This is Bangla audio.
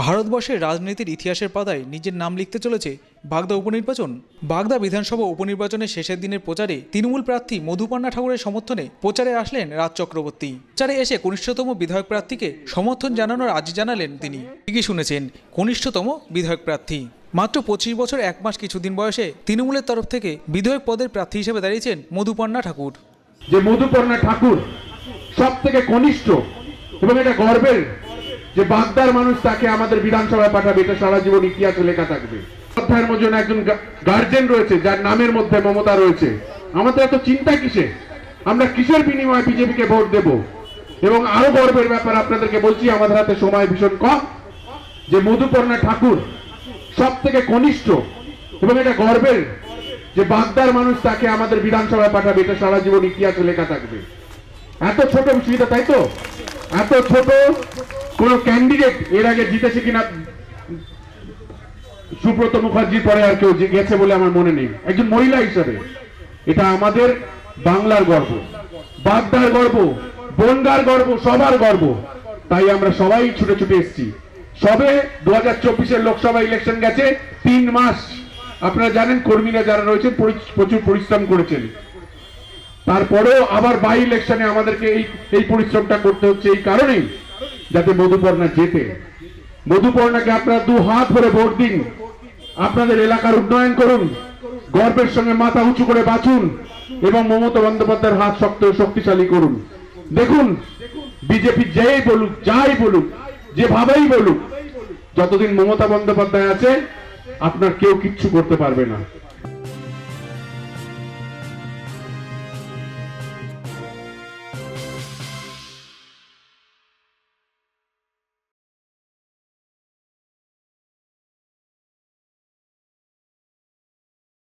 ভারতবর্ষের রাজনীতির ইতিহাসের পাতায় নিজের নাম লিখতে চলেছে বাগদা উপনির্বাচন। বাগদা বিধানসভা উপনির্বাচনের শেষের দিনের প্রচারে তৃণমূল প্রার্থী মধুপান্না ঠাকুরের সমর্থনে প্রচারে আসলেন রাজ চক্রবর্তী। প্রচারে এসে কনিষ্ঠতম বিধায়ক প্রার্থীকে সমর্থন জানানোর আজ জানালেন তিনি। ঠিকই শুনেছেন, কনিষ্ঠতম বিধায়ক প্রার্থী। মাত্র পঁচিশ বছর, এক মাস কিছুদিন বয়সে তৃণমূলের তরফ থেকে বিধায়ক পদের প্রার্থী হিসেবে দাঁড়িয়েছেন মধুপান্না ঠাকুর। যে মধুপর্ণা ঠাকুর সব থেকে কনিষ্ঠ এবং এটা গর্বের যে বাগদার মানুষ তাকে আমাদের বিধানসভায় পাঠাবে, এটা সারা জীবন ইতিহাসে লেখা থাকবে। অধ্যায়ের মধ্যে একজন গার্জেন রয়েছে, যার নামের মধ্যে মমতা রয়েছে। আমাদের এত চিন্তা কিসে? আমরা কিসের বিনিময়ে বিজেপিকে ভোট দেব? এবং আরও গর্বের ব্যাপার, আপনাদেরকে বলছি, আমাদের হাতে সময় ভীষণ কম। যে মধুপর্ণা ঠাকুর সব থেকে কনিষ্ঠ এবং এটা গর্বের যে বাগদার মানুষ তাকে আমাদের বিধানসভায় পাঠাবে, এটা সারা জীবন ইতিহাসে লেখা থাকবে। এত ছোট সুবিধা তাই তো? এত ছোট কোন ক্যান্ডিডেট এর আগে জিতেছে কিনা, সুব্রত মুখার্জির পরে আর কেউ গেছে বলে আমার মনে নেই। একজন মহিলা হিসেবে। এটা আমাদের বাংলার গর্ব। বাগদার গর্ব, বনগার গর্ব, সবার গর্ব। তাই আমরা সবাই ছুটে ছুটে এসেছি। সবে দু হাজার চব্বিশের লোকসভা ইলেকশন গেছে, তিন মাস। আপনারা জানেন, কর্মীরা যারা রয়েছেন প্রচুর পরিশ্রম করেছেন। তারপরেও আবার বাই ইলেকশনে আমাদেরকে এই এই পরিশ্রমটা করতে হচ্ছে এই কারণেই। যাতে মধুপর্ণা জেতে। মধুপর্ণাকে আপনারা দু হাত ভরে ভোট দিন। আপনাদের এলাকার উন্নয়ন করুন। গর্বের সঙ্গে মাথা উঁচু করে বাঁচুন এবং মমতা বন্দ্যোপাধ্যায়ের হাত শক্ত শক্তিশালী করুন। দেখুন, বিজেপি যেই বলুক, যাই বলুক, যেভাবেই বলুক, যতদিন মমতা বন্দ্যোপাধ্যায় আছে, আপনার কেউ কিচ্ছু করতে পারবে না।